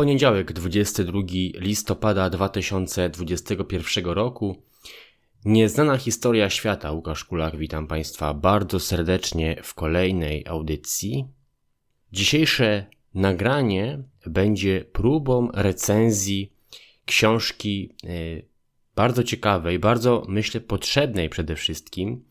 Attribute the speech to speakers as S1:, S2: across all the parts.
S1: Poniedziałek, 22 listopada 2021 roku. Nieznana historia świata. Łukasz Kulak, witam Państwa bardzo serdecznie w kolejnej audycji. Dzisiejsze nagranie będzie próbą recenzji książki e, bardzo ciekawej, bardzo myślę potrzebnej przede wszystkim,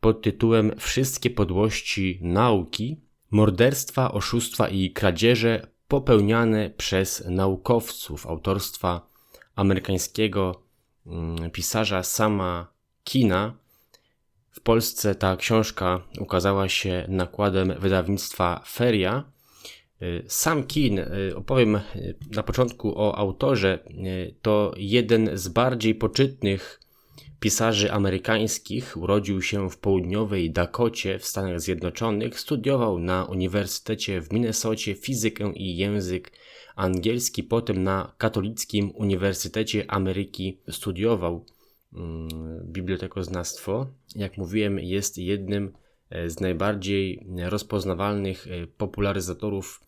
S1: pod tytułem Wszystkie podłości nauki, morderstwa, oszustwa i kradzieże popełniane przez naukowców autorstwa amerykańskiego mm, pisarza Sama Kina. W Polsce ta książka ukazała się nakładem wydawnictwa Feria. Y, Sam Kin, y, opowiem y, na początku o autorze, to jeden z bardziej poczytnych pisarzy amerykańskich. Urodził się w południowej Dakocie w Stanach Zjednoczonych. Studiował na Uniwersytecie w Minnesocie fizykę i język angielski. Potem na Katolickim Uniwersytecie Ameryki studiował mm, bibliotekoznawstwo. Jak mówiłem, jest jednym e, z najbardziej rozpoznawalnych e, popularyzatorów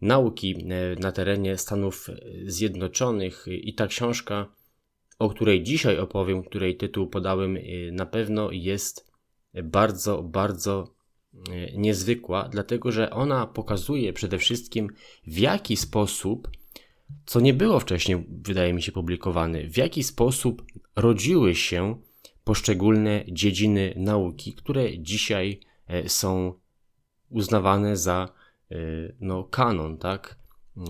S1: nauki e, na terenie Stanów Zjednoczonych i ta książka o której dzisiaj opowiem, której tytuł podałem, y, na pewno jest bardzo, bardzo y, niezwykła, dlatego że ona pokazuje przede wszystkim w jaki sposób, co nie było wcześniej, wydaje mi się, publikowane, w jaki sposób rodziły się poszczególne dziedziny nauki, które dzisiaj e, są uznawane za e, no, kanon, tak?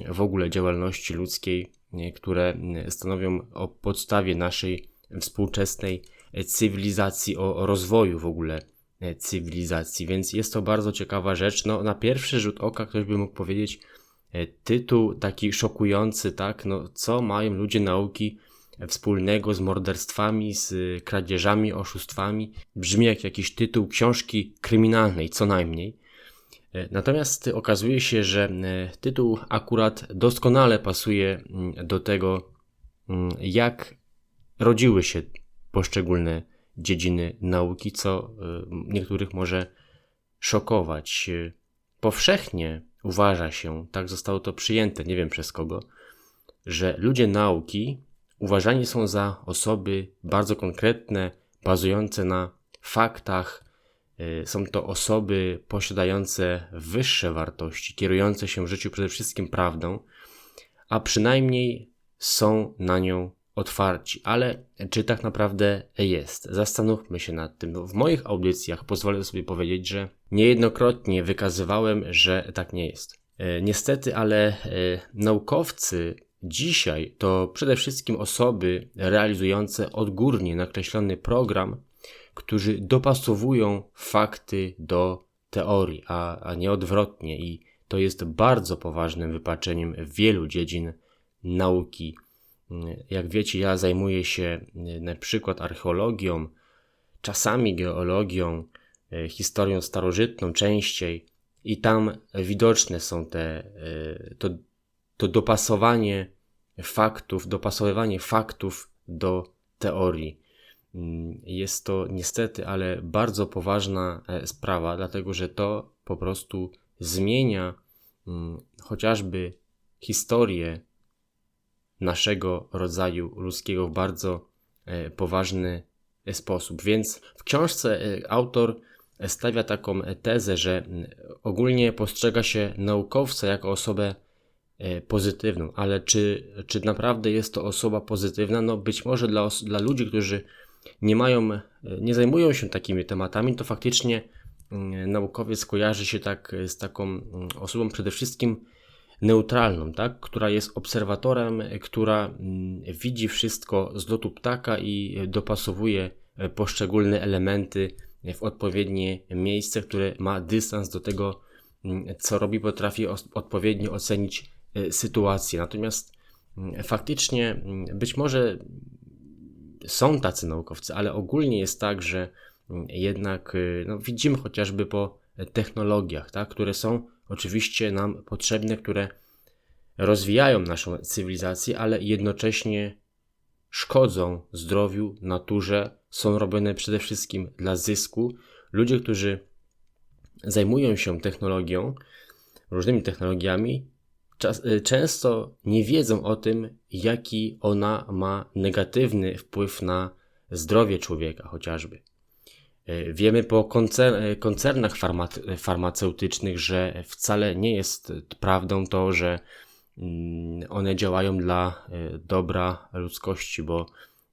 S1: W ogóle działalności ludzkiej które stanowią o podstawie naszej współczesnej cywilizacji, o rozwoju w ogóle cywilizacji. Więc jest to bardzo ciekawa rzecz. No, na pierwszy rzut oka ktoś by mógł powiedzieć, e, tytuł taki szokujący, tak? No, co mają ludzie nauki wspólnego z morderstwami, z kradzieżami, oszustwami? Brzmi jak jakiś tytuł książki kryminalnej, co najmniej. E, natomiast okazuje się, że e, tytuł akurat doskonale pasuje mm, do tego, mm, jak rodziły się poszczególne dziedziny nauki, co e, niektórych może szokować. Powszechnie uważa się, tak zostało to przyjęte, nie wiem przez kogo, że ludzie nauki uważani są za osoby bardzo konkretne, bazujące na faktach, są to osoby posiadające wyższe wartości, kierujące się w życiu przede wszystkim prawdą, a przynajmniej są na nią otwarci. Ale czy tak naprawdę jest? Zastanówmy się nad tym. No, w moich audycjach pozwolę sobie powiedzieć, że niejednokrotnie wykazywałem, że tak nie jest. Y, niestety, ale y, naukowcy dzisiaj to przede wszystkim osoby realizujące odgórnie nakreślony program którzy dopasowują fakty do teorii, a, a nie odwrotnie, i to jest bardzo poważnym wypaczeniem wielu dziedzin nauki. Jak wiecie, ja zajmuję się na przykład archeologią, czasami geologią, e, historią starożytną częściej, i tam widoczne są te, e, to, to dopasowanie faktów, dopasowywanie faktów do teorii. Mm, jest to niestety, ale bardzo poważna e, sprawa, dlatego że to po prostu zmienia mm, chociażby historię naszego rodzaju ludzkiego w bardzo e, poważny e, sposób. Więc w książce autor stawia taką tezę, że mm, ogólnie postrzega się naukowca jako osobę pozytywną, ale czy, czy naprawdę jest to osoba pozytywna? No być może dla, dla ludzi, którzy nie mają, e, nie zajmują się takimi tematami, to faktycznie mm, naukowiec kojarzy się tak e, z taką mm, osobą przede wszystkim neutralną, tak? która jest obserwatorem, e, która mm, widzi wszystko z lotu ptaka i dopasowuje poszczególne elementy w odpowiednie miejsce, które ma dystans do tego, co robi, potrafi odpowiednio ocenić sytuację. Natomiast faktycznie być może są tacy naukowcy, ale ogólnie jest tak, że mm, jednak y, no, widzimy chociażby po technologiach, tak, które są oczywiście nam potrzebne, które rozwijają naszą cywilizację, ale jednocześnie szkodzą zdrowiu, naturze, są robione przede wszystkim dla zysku. Ludzie, którzy zajmują się technologią, różnymi technologiami, czas, y, często nie wiedzą o tym, jaki ona ma negatywny wpływ na zdrowie człowieka chociażby. Y, wiemy po koncer koncernach farmaceutycznych, że wcale nie jest prawdą to, że mm, one działają dla dobra ludzkości, bo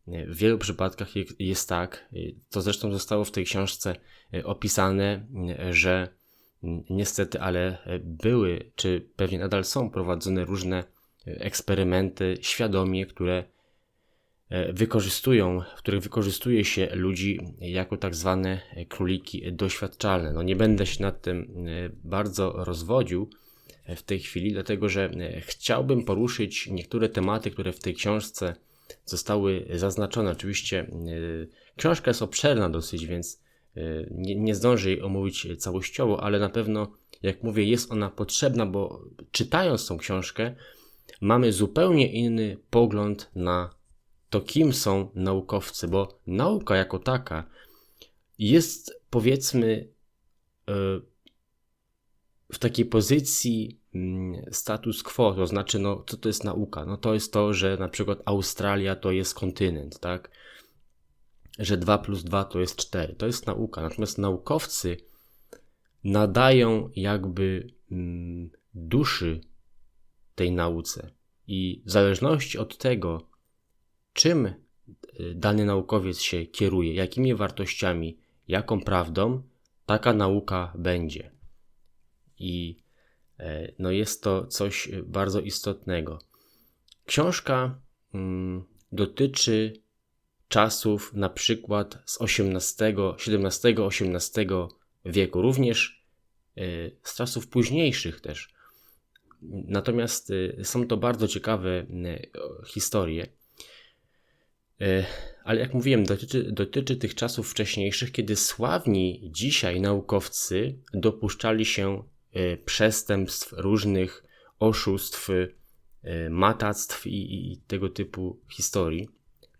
S1: w wielu przypadkach jest tak, to zresztą zostało w tej książce opisane, że niestety, ale były, czy pewnie nadal są prowadzone różne eksperymenty świadomie, które wykorzystują, w których wykorzystuje się ludzi jako tak zwane króliki doświadczalne. No nie będę się nad tym bardzo rozwodził w tej chwili, dlatego że chciałbym poruszyć niektóre tematy, które w tej książce zostały zaznaczone. Oczywiście e, książka jest obszerna dosyć, więc e, nie, nie zdążę jej omówić całościowo, ale na pewno, jak mówię, jest ona potrzebna, bo czytając tą książkę, mamy zupełnie inny pogląd na to, kim są naukowcy, bo nauka jako taka jest, powiedzmy, e, w takiej pozycji Mm, status quo, to znaczy, no, co to jest nauka? No to jest to, że na przykład Australia to jest kontynent, tak? Że 2 plus 2 to jest 4. To jest nauka. Natomiast naukowcy nadają jakby mm, duszy tej nauce. I w zależności od tego, czym y, dany naukowiec się kieruje, jakimi wartościami, jaką prawdą, taka nauka będzie. I E, no jest to coś bardzo istotnego. Książka mm, dotyczy czasów na przykład z XVIII, XVII, XVIII wieku, również e, z czasów późniejszych też. Natomiast e, są to bardzo ciekawe historie. Ale jak mówiłem, dotyczy, dotyczy tych czasów wcześniejszych, kiedy sławni dzisiaj naukowcy dopuszczali się Y, przestępstw, różnych oszustw, y, matactw i, i tego typu historii.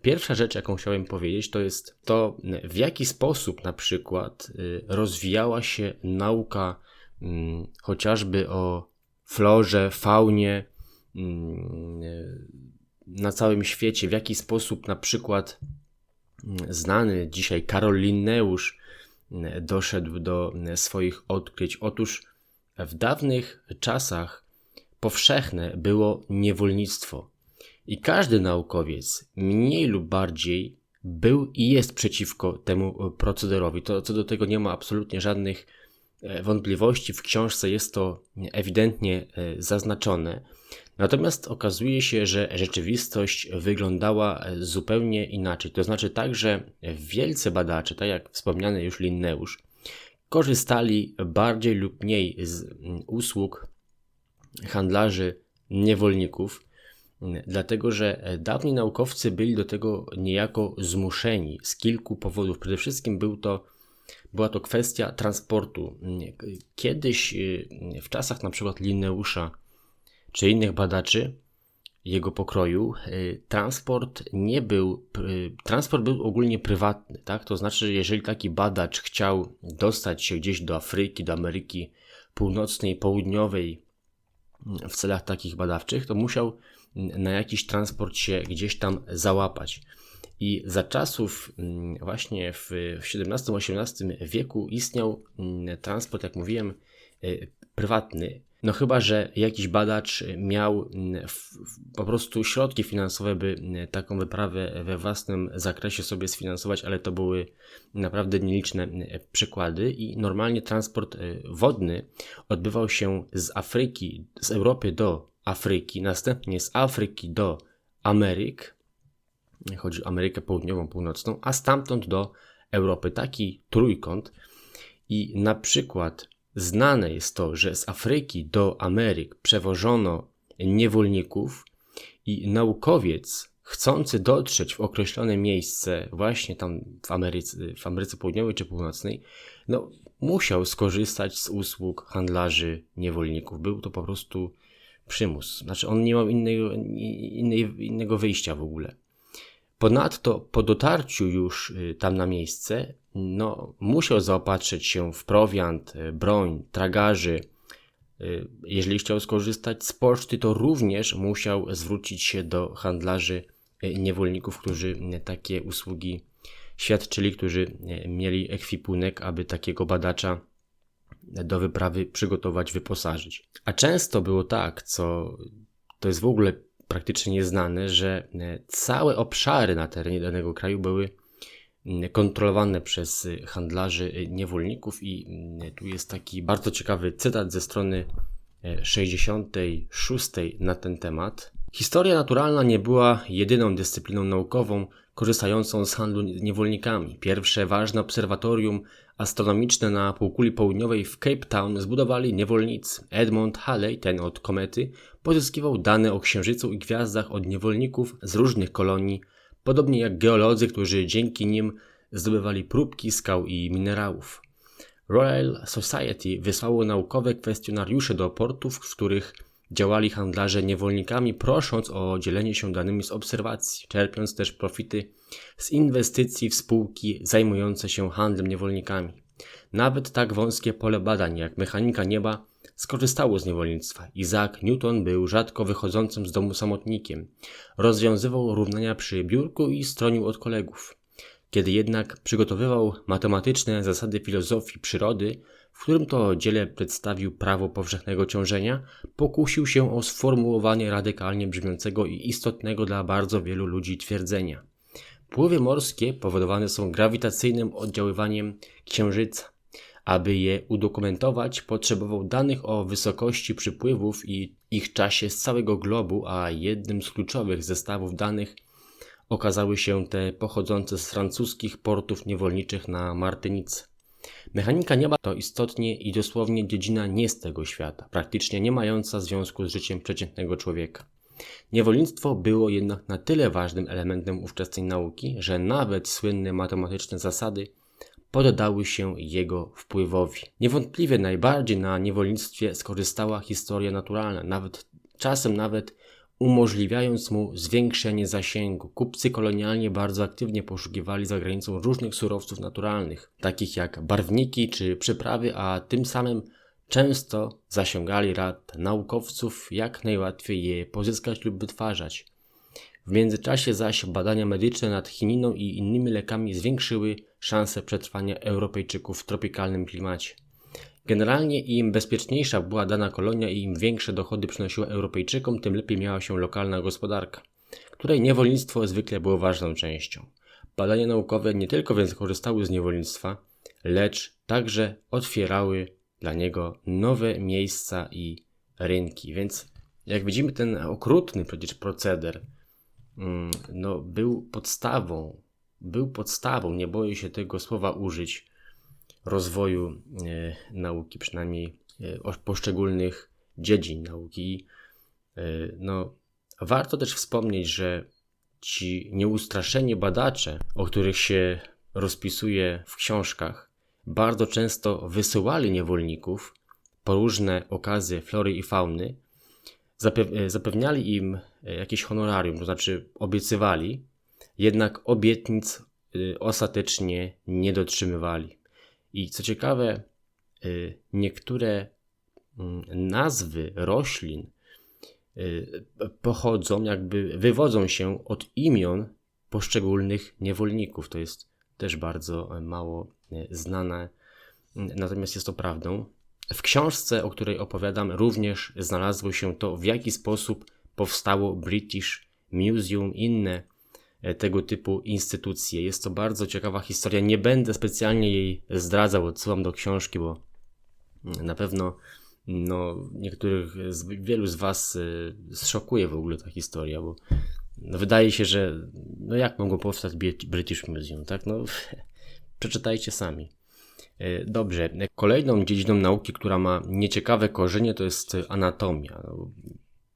S1: Pierwsza rzecz, jaką chciałem powiedzieć, to jest to, w jaki sposób na przykład y, rozwijała się nauka mm, chociażby o florze, faunie mm, na całym świecie, w jaki sposób na przykład mm, znany dzisiaj Karol Linneusz doszedł do swoich odkryć. Otóż w dawnych czasach powszechne było niewolnictwo i każdy naukowiec, mniej lub bardziej, był i jest przeciwko temu procederowi. To, co do tego nie ma absolutnie żadnych e, wątpliwości. W książce jest to ewidentnie e, zaznaczone. Natomiast okazuje się, że rzeczywistość wyglądała e, zupełnie inaczej. To znaczy tak, że wielcy badacze, tak jak wspomniany już Linneusz, korzystali bardziej lub mniej z usług handlarzy niewolników, dlatego że e, dawni naukowcy byli do tego niejako zmuszeni z kilku powodów. Przede wszystkim był to, była to kwestia transportu. Mm, kiedyś y, w czasach na przykład Linneusza czy innych badaczy jego pokroju, y, transport nie był, transport był ogólnie prywatny, tak? To znaczy, jeżeli taki badacz chciał dostać się gdzieś do Afryki, do Ameryki Północnej, Południowej mm, w celach takich badawczych, to musiał na jakiś transport się gdzieś tam załapać. I za czasów mm, właśnie w XVII-XVIII wieku istniał transport, jak mówiłem, y, prywatny. No chyba, że jakiś badacz miał mm, po prostu środki finansowe, by mm, taką wyprawę we własnym zakresie sobie sfinansować, ale to były naprawdę nieliczne mm, przykłady i normalnie transport y, wodny odbywał się z Afryki, z Europy do Afryki, następnie z Afryki do Ameryk, chodzi o Amerykę Południową, Północną, a stamtąd do Europy. Taki trójkąt i na przykład Znane jest to, że z Afryki do Ameryk przewożono niewolników i naukowiec chcący dotrzeć w określone miejsce, właśnie tam w Ameryce, w Ameryce Południowej czy Północnej, no, musiał skorzystać z usług handlarzy niewolników. Był to po prostu przymus. Znaczy, on nie miał innego, innej, innego wyjścia w ogóle. Ponadto po dotarciu już y, tam na miejsce, no, musiał zaopatrzyć się w prowiant, y, broń, tragarzy, jeżeli chciał skorzystać z poczty, to również musiał zwrócić się do handlarzy niewolników, którzy takie usługi świadczyli, którzy mieli ekwipunek, aby takiego badacza do wyprawy przygotować, wyposażyć. A często było tak, co to jest w ogóle praktycznie nieznane, że całe obszary na terenie danego kraju były kontrolowane przez handlarzy niewolników i tu jest taki bardzo ciekawy cytat ze strony 66 na ten temat. Historia naturalna nie była jedyną dyscypliną naukową korzystającą z handlu niewolnikami. Pierwsze ważne obserwatorium astronomiczne na półkuli południowej w Cape Town zbudowali niewolnicy. Edmund Halley, ten od komety, pozyskiwał dane o księżycu i gwiazdach od niewolników z różnych kolonii, podobnie jak geolodzy, którzy dzięki nim zdobywali próbki skał i minerałów. Royal Society wysłało naukowe kwestionariusze do portów, w których działali handlarze niewolnikami, prosząc o dzielenie się danymi z obserwacji, czerpiąc też profity z inwestycji w spółki zajmujące się handlem niewolnikami. Nawet tak wąskie pole badań jak mechanika nieba skorzystało z niewolnictwa. Isaac Newton był rzadko wychodzącym z domu samotnikiem. Rozwiązywał równania przy biurku i stronił od kolegów. Kiedy jednak przygotowywał matematyczne zasady filozofii przyrody, w którym to dziele przedstawił prawo powszechnego ciążenia, pokusił się o sformułowanie radykalnie brzmiącego i istotnego dla bardzo wielu ludzi twierdzenia. Pływy morskie powodowane są grawitacyjnym oddziaływaniem Księżyca. Aby je udokumentować, potrzebował danych o wysokości przypływów i ich czasie z całego globu, a jednym z kluczowych zestawów danych okazały się te pochodzące z francuskich portów niewolniczych na Martynice. Mechanika nieba to istotnie i dosłownie dziedzina nie z tego świata, praktycznie nie mająca związku z życiem przeciętnego człowieka. Niewolnictwo było jednak na tyle ważnym elementem ówczesnej nauki, że nawet słynne matematyczne zasady poddały się jego wpływowi. Niewątpliwie najbardziej na niewolnictwie skorzystała historia naturalna, nawet czasem nawet umożliwiając mu zwiększenie zasięgu. Kupcy kolonialnie bardzo aktywnie poszukiwali za granicą różnych surowców naturalnych, takich jak barwniki czy przyprawy, a tym samym często zasięgali rad naukowców, jak najłatwiej je pozyskać lub wytwarzać. W międzyczasie zaś badania medyczne nad chininą i innymi lekami zwiększyły szanse przetrwania Europejczyków w tropikalnym klimacie. Generalnie im bezpieczniejsza była dana kolonia i im większe dochody przynosiła Europejczykom, tym lepiej miała się lokalna gospodarka, której niewolnictwo zwykle było ważną częścią. Badania naukowe nie tylko więc korzystały z niewolnictwa, lecz także otwierały dla niego nowe miejsca i rynki. Więc jak widzimy, ten okrutny przecież proceder mm, no, był podstawą, był podstawą, nie boję się tego słowa użyć, rozwoju e, nauki, przynajmniej e, poszczególnych dziedzin nauki. E, no, warto też wspomnieć, że ci nieustraszeni badacze, o których się rozpisuje w książkach, bardzo często wysyłali niewolników po różne okazy flory i fauny, zapewniali im jakieś honorarium, to znaczy obiecywali, jednak obietnic ostatecznie nie dotrzymywali. I co ciekawe, y, niektóre mm, nazwy roślin y, pochodzą, jakby wywodzą się od imion poszczególnych niewolników. To jest też bardzo mało y, znane, natomiast jest to prawdą. W książce, o której opowiadam, również znalazło się to, w jaki sposób powstało British Museum, inne tego typu instytucje. Jest to bardzo ciekawa historia. Nie będę specjalnie jej zdradzał, odsyłam do książki, bo na pewno no, niektórych, wielu z Was y, zszokuje w ogóle ta historia, bo no, wydaje się, że no jak mogło powstać British Museum, tak? No, przeczytajcie sami. E, dobrze, kolejną dziedziną nauki, która ma nieciekawe korzenie, to jest anatomia.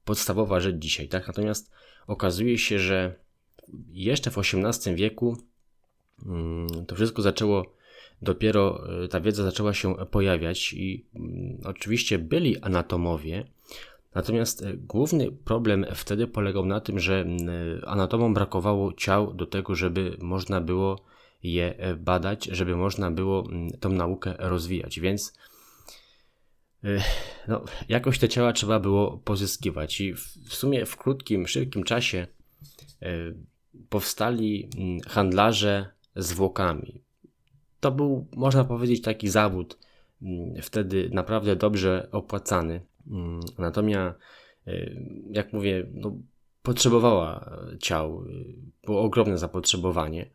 S1: Podstawowa rzecz dzisiaj, tak? Natomiast okazuje się, że jeszcze w XVIII wieku mm, to wszystko zaczęło, dopiero e, ta wiedza zaczęła się pojawiać i mm, oczywiście byli anatomowie, natomiast e, główny problem wtedy polegał na tym, że mm, anatomom brakowało ciał do tego, żeby można było je e, badać, żeby można było tą naukę rozwijać, więc no, jakoś te ciała trzeba było pozyskiwać i w sumie w krótkim, szybkim czasie powstali mm, handlarze zwłokami. To był, można powiedzieć, taki zawód mm, wtedy naprawdę dobrze opłacany. Mm, natomiast, jak mówię, no, potrzebowała ciał, było ogromne zapotrzebowanie.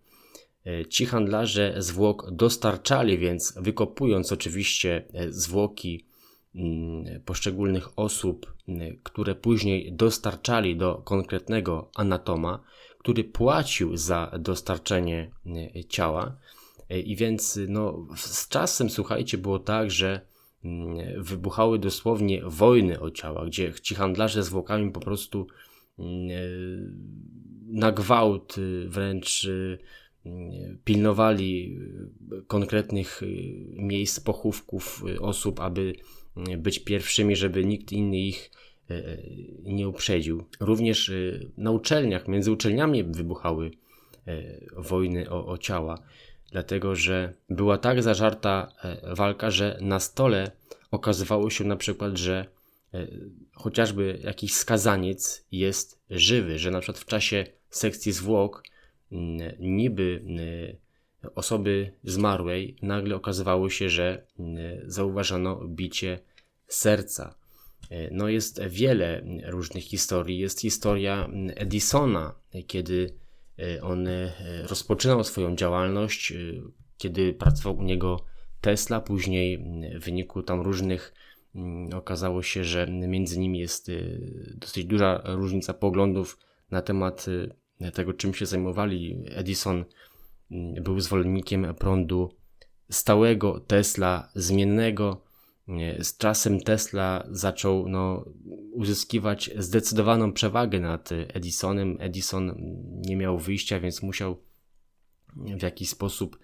S1: Ci handlarze zwłok dostarczali więc, wykopując oczywiście zwłoki poszczególnych osób, które później dostarczali do konkretnego anatoma, który płacił za dostarczenie mm, ciała. E, I więc no, z czasem, słuchajcie, było tak, że wybuchały dosłownie wojny o ciała, gdzie ci handlarze zwłokami po prostu e, na gwałt wręcz y, pilnowali konkretnych miejsc pochówków osób, aby być pierwszymi, żeby nikt inny ich e, e, nie uprzedził. Również e, na uczelniach, między uczelniami wybuchały wojny o, o ciała, dlatego że była tak zażarta walka, że na stole okazywało się na przykład, że chociażby jakiś skazaniec jest żywy, że na przykład w czasie sekcji zwłok niby osoby zmarłej nagle okazywało się, że mm, zauważono bicie serca. E, no jest wiele różnych historii. Jest historia Edisona, kiedy e, on e, rozpoczynał swoją działalność, kiedy pracował u niego Tesla, później w wyniku tam różnych okazało się, że między nimi jest dosyć duża różnica poglądów na temat tego, czym się zajmowali. Edison był zwolennikiem prądu stałego, Tesla zmiennego. Z czasem Tesla zaczął no, uzyskiwać zdecydowaną przewagę nad Edisonem. Edison nie miał wyjścia, więc musiał w jakiś sposób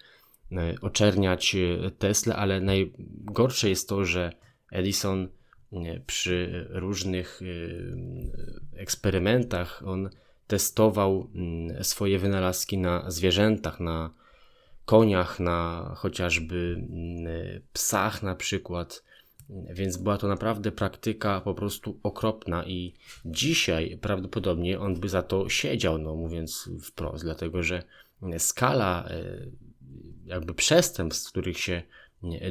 S1: e, oczerniać Tesla, ale najgorsze jest to, że Edison e, przy różnych e, eksperymentach on testował mm, swoje wynalazki na zwierzętach, na koniach, na chociażby mm, psach na przykład. Więc była to naprawdę praktyka po prostu okropna i dzisiaj prawdopodobnie on by za to siedział, no mówiąc wprost, dlatego że skala e, jakby przestępstw, których się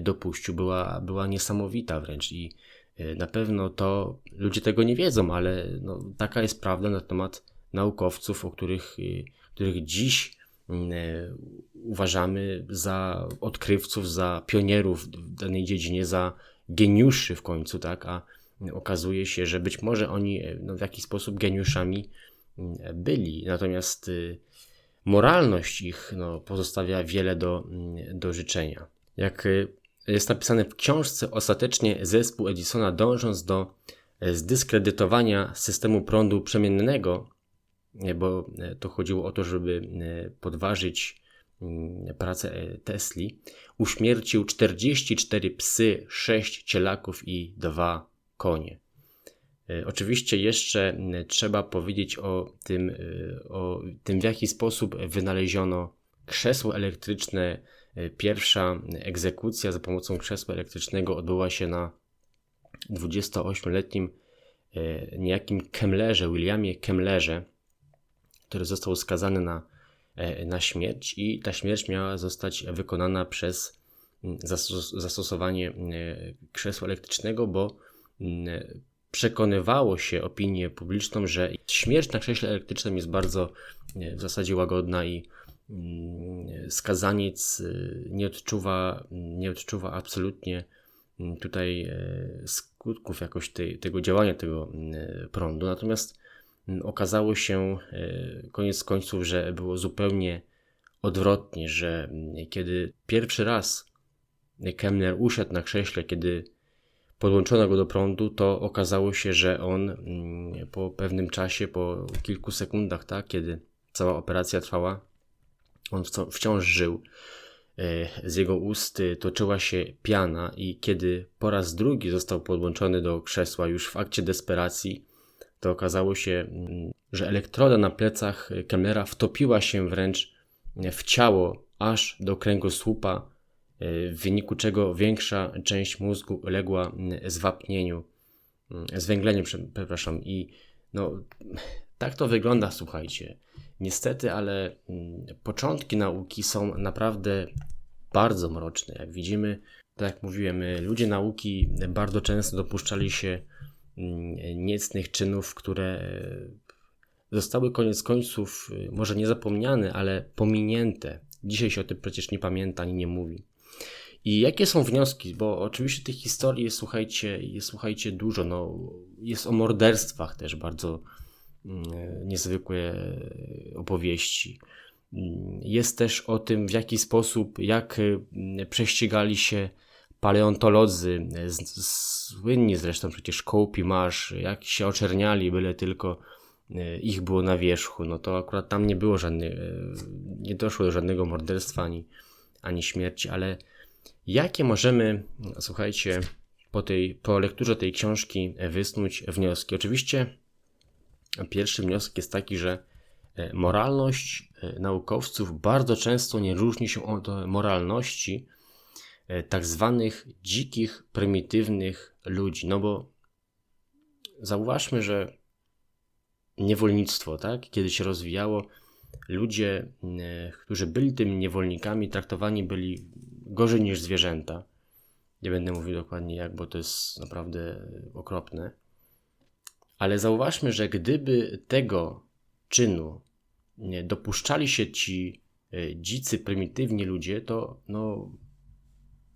S1: dopuścił, była, była niesamowita wręcz i e, na pewno to ludzie tego nie wiedzą, ale no, taka jest prawda na temat naukowców, o których, których dziś e, uważamy za odkrywców, za pionierów w danej dziedzinie, za geniuszy w końcu, tak? A okazuje się, że być może oni e, no, w jakiś sposób geniuszami mm, byli, natomiast y, moralność ich no, pozostawia wiele do, do życzenia. Jak y, jest napisane w książce, ostatecznie zespół Edisona, dążąc do e, zdyskredytowania systemu prądu przemiennego, bo e, to chodziło o to, żeby e, podważyć mm, pracę e, Tesli, uśmiercił 44 psy, 6 cielaków i 2 konie. Oczywiście jeszcze trzeba powiedzieć o tym, o tym, w jaki sposób wynaleziono krzesło elektryczne. Pierwsza egzekucja za pomocą krzesła elektrycznego odbyła się na 28-letnim niejakim Kemlerze, Williamie Kemlerze, który został skazany na, e, na śmierć, i ta śmierć miała zostać wykonana przez mm, zastosowanie e, krzesła elektrycznego, bo mm, przekonywało się opinię publiczną, że śmierć na krześle elektrycznym jest bardzo e, w zasadzie łagodna i mm, skazaniec nie odczuwa, nie odczuwa absolutnie tutaj skutków jakoś tej, tego działania tego prądu. Natomiast okazało się e, koniec końców, że było zupełnie odwrotnie, że kiedy pierwszy raz Kemner usiadł na krześle, kiedy podłączono go do prądu, to okazało się, że on po pewnym czasie, po kilku sekundach, tak, kiedy cała operacja trwała, on wciąż żył. E, z jego ust toczyła się piana, i kiedy po raz drugi został podłączony do krzesła, już w akcie desperacji, to okazało się, mm, że elektroda na plecach Kemlera wtopiła się wręcz w ciało aż do kręgosłupa w wyniku czego większa część mózgu uległa zwapnieniu, zwęgleniu, przepraszam. I no, tak to wygląda, słuchajcie. Niestety, ale początki nauki są naprawdę bardzo mroczne. Jak widzimy, tak jak mówiłem, ludzie nauki bardzo często dopuszczali się niecnych czynów, które zostały koniec końców może nie zapomniane, ale pominięte. Dzisiaj się o tym przecież nie pamięta ani nie mówi. I jakie są wnioski? Bo oczywiście tych historii jest, słuchajcie, jest, słuchajcie, dużo. No, jest o morderstwach też bardzo mm, niezwykłe opowieści. Jest też o tym, w jaki sposób, jak mm, prześcigali się paleontolodzy, słynni zresztą przecież Kołpi Marsz, jak się oczerniali, byle tylko e, ich było na wierzchu, no to akurat tam nie było żadnych, e, nie doszło do żadnego morderstwa ani, ani śmierci, ale jakie możemy, słuchajcie, po, tej, po lekturze tej książki wysnuć wnioski? Oczywiście pierwszy wniosek jest taki, że e, moralność naukowców bardzo często nie różni się od moralności E, tak zwanych dzikich, prymitywnych ludzi. No bo zauważmy, że niewolnictwo, tak, kiedy się rozwijało, ludzie, e, którzy byli tymi niewolnikami, traktowani byli gorzej niż zwierzęta. Nie będę mówił dokładnie jak, bo to jest naprawdę okropne. Ale zauważmy, że gdyby tego czynu dopuszczali się ci e, dzicy, prymitywni ludzie, to no,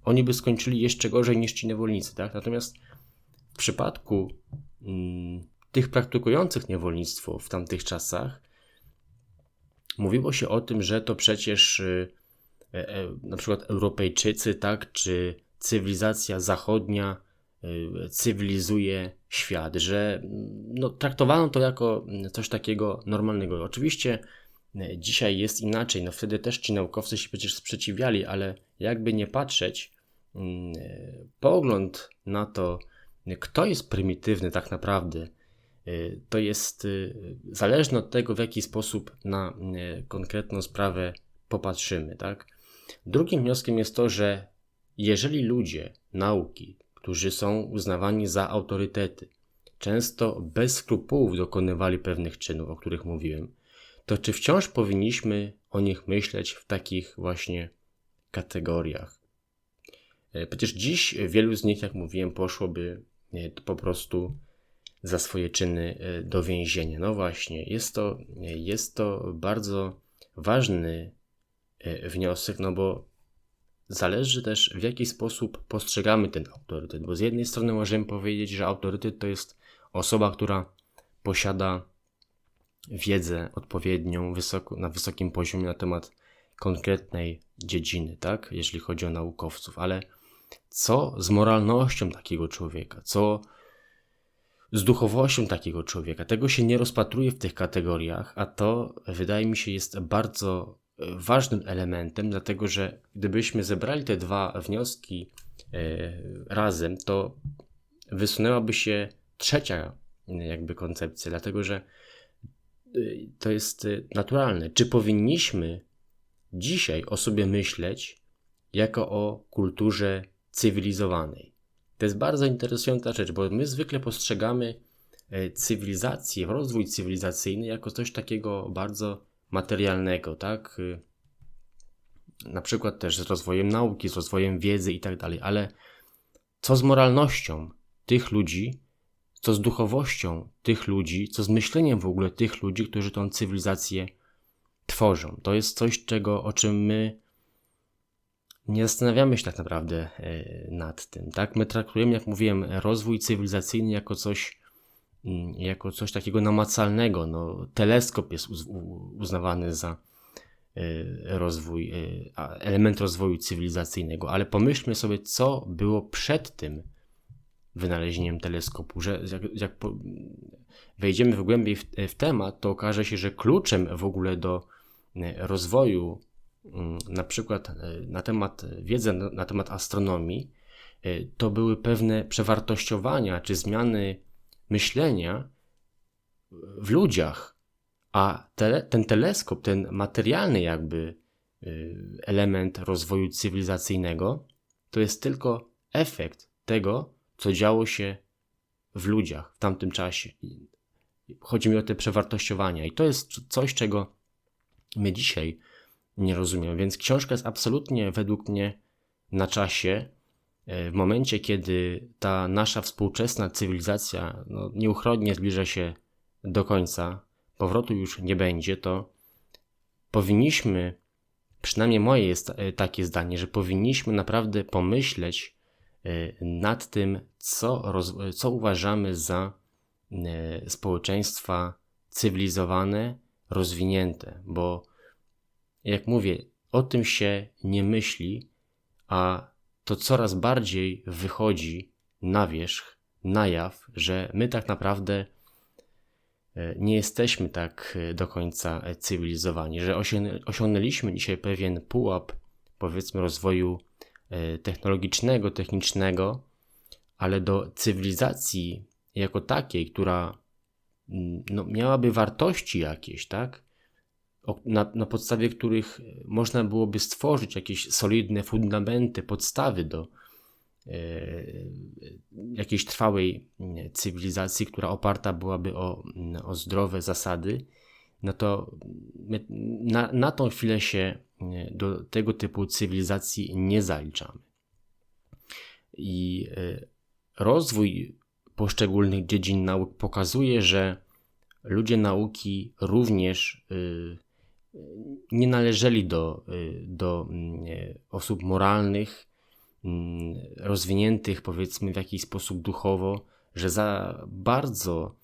S1: oni by skończyli jeszcze gorzej niż ci niewolnicy, tak? Natomiast w przypadku mm, tych praktykujących niewolnictwo w tamtych czasach mówiło się o tym, że to przecież y, e, na przykład Europejczycy, tak, czy cywilizacja zachodnia y, cywilizuje świat, że mm, no, traktowano to jako coś takiego normalnego. Oczywiście y, dzisiaj jest inaczej, no wtedy też ci naukowcy się przecież sprzeciwiali, ale jakby nie patrzeć, Mm, pogląd na to, kto jest prymitywny tak naprawdę, y, to jest zależne od tego, w jaki sposób na konkretną sprawę popatrzymy. Tak? Drugim wnioskiem jest to, że jeżeli ludzie nauki, którzy są uznawani za autorytety, często bez skrupułów dokonywali pewnych czynów, o których mówiłem, to czy wciąż powinniśmy o nich myśleć w takich właśnie kategoriach? E, przecież dziś wielu z nich, jak mówiłem, poszłoby e, po prostu za swoje czyny e, do więzienia. No właśnie, jest to, jest to bardzo ważny wniosek, no bo zależy też w jaki sposób postrzegamy ten autorytet, bo z jednej strony możemy powiedzieć, że autorytet to jest osoba, która posiada wiedzę odpowiednią wysoko, na wysokim poziomie na temat konkretnej dziedziny, tak, jeśli chodzi o naukowców, ale co z moralnością takiego człowieka? Co z duchowością takiego człowieka? Tego się nie rozpatruje w tych kategoriach, a to wydaje mi się jest bardzo e, ważnym elementem, dlatego że gdybyśmy zebrali te dwa wnioski e, razem, to wysunęłaby się trzecia jakby koncepcja, dlatego że to jest naturalne. Czy powinniśmy dzisiaj o sobie myśleć jako o kulturze cywilizowanej. To jest bardzo interesująca rzecz, bo my zwykle postrzegamy e, cywilizację, rozwój cywilizacyjny jako coś takiego bardzo materialnego, tak? Y, na przykład też z rozwojem nauki, z rozwojem wiedzy i tak dalej, ale co z moralnością tych ludzi, co z duchowością tych ludzi, co z myśleniem w ogóle tych ludzi, którzy tą cywilizację tworzą? To jest coś, czego, o czym my nie zastanawiamy się tak naprawdę e, nad tym. Tak? My traktujemy, jak mówiłem, rozwój cywilizacyjny jako coś, mm, jako coś takiego namacalnego. No, teleskop jest uznawany za e, rozwój, e, element rozwoju cywilizacyjnego, ale pomyślmy sobie, co było przed tym wynalezieniem teleskopu, że jak, jak po, wejdziemy w głębiej w, w temat, to okaże się, że kluczem w ogóle do rozwoju Mm, na przykład e, na temat wiedzy na temat astronomii, e, to były pewne przewartościowania czy zmiany myślenia w ludziach, a te, ten teleskop, ten materialny jakby element rozwoju cywilizacyjnego, to jest tylko efekt tego, co działo się w ludziach w tamtym czasie. Chodzi mi o te przewartościowania, i to jest coś, czego my dzisiaj nie rozumiemy. Więc książka jest absolutnie według mnie na czasie. e, W momencie, kiedy ta nasza współczesna cywilizacja no, nieuchronnie zbliża się do końca, powrotu już nie będzie, to powinniśmy, przynajmniej moje jest e, takie zdanie, że powinniśmy naprawdę pomyśleć nad tym, co, co uważamy za e, społeczeństwa cywilizowane, rozwinięte, bo jak mówię, o tym się nie myśli, a to coraz bardziej wychodzi na wierzch, na jaw, że my tak naprawdę e, nie jesteśmy tak do końca cywilizowani, że osią- osiągnęliśmy dzisiaj pewien pułap, powiedzmy, rozwoju technologicznego, technicznego, ale do cywilizacji jako takiej, która mm, no, miałaby wartości jakieś, tak? na, na podstawie których można byłoby stworzyć jakieś solidne fundamenty, podstawy do e, jakiejś trwałej mm, cywilizacji, która oparta byłaby o, mm, o zdrowe zasady, no to na, na tą chwilę się mm, do tego typu cywilizacji nie zaliczamy. I e, rozwój poszczególnych dziedzin nauk pokazuje, że ludzie nauki również y, nie należeli do, do e, osób moralnych, rozwiniętych powiedzmy w jakiś sposób duchowo, że za bardzo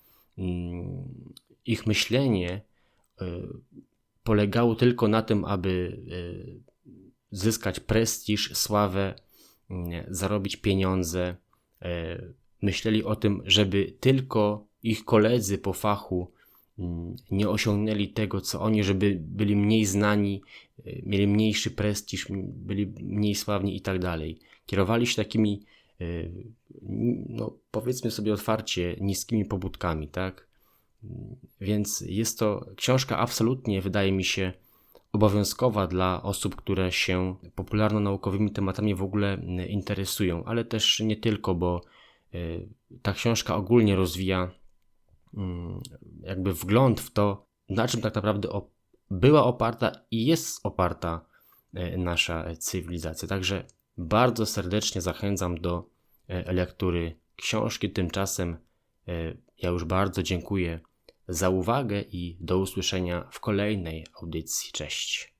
S1: ich myślenie polegało tylko na tym, aby y, zyskać prestiż, sławę, mm, zarobić pieniądze. E, Myśleli o tym, żeby tylko ich koledzy po fachu mm, nie osiągnęli tego, co oni, żeby byli mniej znani, y, mieli mniejszy prestiż, byli mniej sławni i tak dalej. Kierowali się takimi, y, no powiedzmy sobie otwarcie, niskimi pobudkami, tak? Więc jest to książka absolutnie, wydaje mi się, obowiązkowa dla osób, które się popularno-naukowymi tematami w ogóle interesują, ale też nie tylko, bo y, ta książka ogólnie rozwija mm, jakby wgląd w to, na czym tak naprawdę była oparta i jest oparta e, nasza cywilizacja. Także bardzo serdecznie zachęcam do e, lektury książki. Tymczasem e, ja już bardzo dziękuję za uwagę i do usłyszenia w kolejnej audycji. Cześć.